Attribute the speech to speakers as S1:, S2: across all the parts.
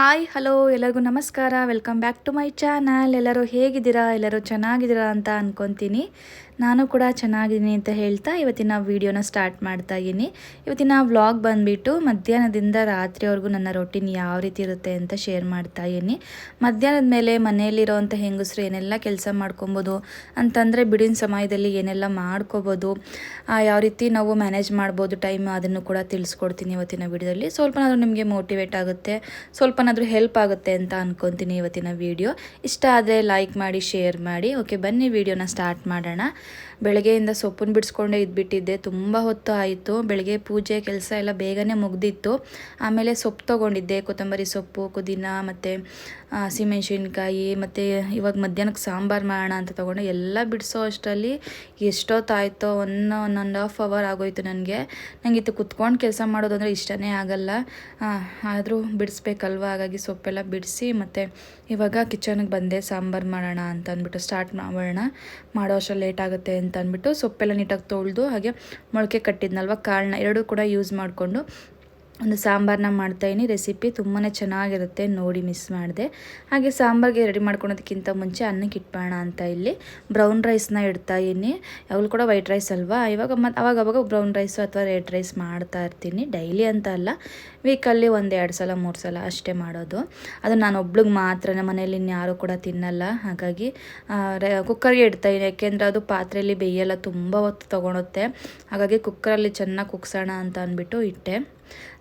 S1: Hi, hello, ಎಲ್ಲರಿಗೂ ನಮಸ್ಕಾರ. Welcome back to my channel. ಎಲ್ಲರೂ ಹೇಗಿದ್ದೀರಾ? ಎಲ್ಲರೂ ಚೆನ್ನಾಗಿದ್ದೀರಾ ಅಂತ ಅಂದ್ಕೊತೀನಿ ನಾನು ಕೂಡ ಚೆನ್ನಾಗಿದ್ದೀನಿ ಅಂತ ಹೇಳ್ತಾ ಇವತ್ತಿನ ವೀಡಿಯೋನ ಸ್ಟಾರ್ಟ್ ಮಾಡ್ತಾ ಇದ್ದೀನಿ. ಇವತ್ತಿನ ವ್ಲಾಗ್ ಬಂದುಬಿಟ್ಟು ಮಧ್ಯಾಹ್ನದಿಂದ ರಾತ್ರಿವರೆಗೂ ನನ್ನ ರೊಟೀನ್ ಯಾವ ರೀತಿ ಇರುತ್ತೆ ಅಂತ ಶೇರ್ ಮಾಡ್ತಾ ಇದ್ದೀನಿ. ಮಧ್ಯಾಹ್ನದ ಮೇಲೆ ಮನೆಯಲ್ಲಿರೋವಂಥ ಹೆಂಗಸರು ಏನೆಲ್ಲ ಕೆಲಸ ಮಾಡ್ಕೊಬೋದು ಅಂತಂದರೆ ಬಿಡಿನ ಸಮಯದಲ್ಲಿ ಏನೆಲ್ಲ ಮಾಡ್ಕೋಬೋದು ಯಾವ ರೀತಿ ನಾವು ಮ್ಯಾನೇಜ್ ಮಾಡ್ಬೋದು ಟೈಮ್ ಅದನ್ನು ಕೂಡ ತಿಳಿಸ್ಕೊಡ್ತೀನಿ ಇವತ್ತಿನ ವಿಡಿಯೋದಲ್ಲಿ. ಸ್ವಲ್ಪನಾದರೂ ನಿಮಗೆ ಮೋಟಿವೇಟ್ ಆಗುತ್ತೆ. ಸ್ವಲ್ಪನಾದರೂ ಹೆಲ್ಪ್ ಆಗುತ್ತೆ ಅಂತ ಅನ್ಕೊತೀನಿ ಇವತ್ತಿನ ವಿಡಿಯೋ ಇಷ್ಟ ಆದರೆ ಲೈಕ್ ಮಾಡಿ ಶೇರ್ ಮಾಡಿ. ಓಕೆ ಬನ್ನಿ ವಿಡಿಯೋನ ಸ್ಟಾರ್ಟ್ ಮಾಡೋಣ. ಬೆಳಗ್ಗೆಯಿಂದ ಸೊಪ್ಪನ್ನು ಬಿಡಿಸ್ಕೊಂಡೇ ಇದ್ಬಿಟ್ಟಿದ್ದೆ. ತುಂಬ ಹೊತ್ತು ಆಯಿತು. ಬೆಳಗ್ಗೆ ಪೂಜೆ, ಕೆಲಸ ಎಲ್ಲ ಬೇಗನೆ ಮುಗ್ದಿತ್ತು. ಆಮೇಲೆ ಸೊಪ್ಪು ತೊಗೊಂಡಿದ್ದೆ. ಕೊತ್ತಂಬರಿ ಸೊಪ್ಪು, ಪುದೀನ, ಮತ್ತು ಹಸಿಮೆಣ್ಸಿನ್ಕಾಯಿ, ಮತ್ತು ಇವಾಗ ಮಧ್ಯಾಹ್ನಕ್ಕೆ ಸಾಂಬಾರು ಮಾಡೋಣ ಅಂತ ತೊಗೊಂಡೆ. ಎಲ್ಲ ಬಿಡಿಸೋ ಅಷ್ಟರಲ್ಲಿ ಎಷ್ಟೊತ್ತಾಯಿತೋ, one one and half hour ಆಗೋಯ್ತು ನನಗೆ. ನನಗೆ ಇತ್ತು ಕುತ್ಕೊಂಡು ಕೆಲಸ ಮಾಡೋದು ಅಂದರೆ ಇಷ್ಟನೇ ಆಗಲ್ಲ. ಆದರೂ ಬಿಡಿಸ್ಬೇಕಲ್ವ? ಹಾಗಾಗಿ ಸೊಪ್ಪೆಲ್ಲ ಬಿಡಿಸಿ, ಮತ್ತು ಇವಾಗ ಕಿಚನ್ಗೆ ಬಂದೆ. ಸಾಂಬಾರು ಮಾಡೋಣ ಅಂತ ಅಂದ್ಬಿಟ್ಟು ಸ್ಟಾರ್ಟ್ ಮಾಡೋಣ. ಮಾಡೋ ಅಷ್ಟು ಲೇಟ್ ಆಗುತ್ತೆ ಅಂದ್ಬಿಟ್ಟು ಸೊಪ್ಪೆಲ್ಲ ನೀಟಾಗಿ ತೊಳೆದು ಹಾಗೆ ಮೊಳಕೆ ಕಟ್ಟಿದ್ನಲ್ವ ಕಾಳನ್ನ ಎರಡೂ ಕೂಡ ಯೂಸ್ ಮಾಡಿಕೊಂಡು ಒಂದು ಸಾಂಬಾರನ್ನ ಮಾಡ್ತಾಯಿನಿ ರೆಸಿಪಿ ತುಂಬಾ ಚೆನ್ನಾಗಿರುತ್ತೆ. ನೋಡಿ ಮಿಸ್ ಮಾಡಿದೆ. ಹಾಗೆ ಸಾಂಬಾರಿಗೆ ರೆಡಿ ಮಾಡ್ಕೊಳೋದಕ್ಕಿಂತ ಮುಂಚೆ ಅನ್ನಕ್ಕೆ ಇಟ್ಬೋಣ ಅಂತ ಇಲ್ಲಿ. ಬ್ರೌನ್ ರೈಸ್ನ ಇಡ್ತಾಯಿನಿ ಅವಳು ಕೂಡ ವೈಟ್ ರೈಸ್ ಅಲ್ವಾ? ಇವಾಗ ಮತ್ತು ಅವಾಗ ಅವಾಗ ಬ್ರೌನ್ ರೈಸು ಅಥವಾ ರೆಡ್ ರೈಸ್ ಮಾಡ್ತಾ ಇರ್ತೀನಿ. ಡೈಲಿ ಅಂತ ಅಲ್ಲ. ವೀಕಲ್ಲಿ ಒಂದು ಎರಡು ಸಲ, ಮೂರು ಸಲ ಅಷ್ಟೇ ಮಾಡೋದು. ಅದು ನಾನು ಒಬ್ಳಿಗೆ ಮಾತ್ರ, ನಮ್ಮ ಮನೇಲಿ ಇನ್ಯಾರೂ ಕೂಡ ತಿನ್ನಲ್ಲ. ಹಾಗಾಗಿ ಕುಕ್ಕರ್ಗೆ ಇಡ್ತಾಯಿನಿ ಯಾಕೆಂದರೆ ಅದು ಪಾತ್ರೆಯಲ್ಲಿ ಬೇಯೆಲ್ಲ ತುಂಬ ಹೊತ್ತು ತೊಗೊಳುತ್ತೆ. ಹಾಗಾಗಿ ಕುಕ್ಕರಲ್ಲಿ ಚೆನ್ನಾಗಿ ಕುಗ್ಸೋಣ ಅಂತ ಅಂದ್ಬಿಟ್ಟು ಇಟ್ಟೆ.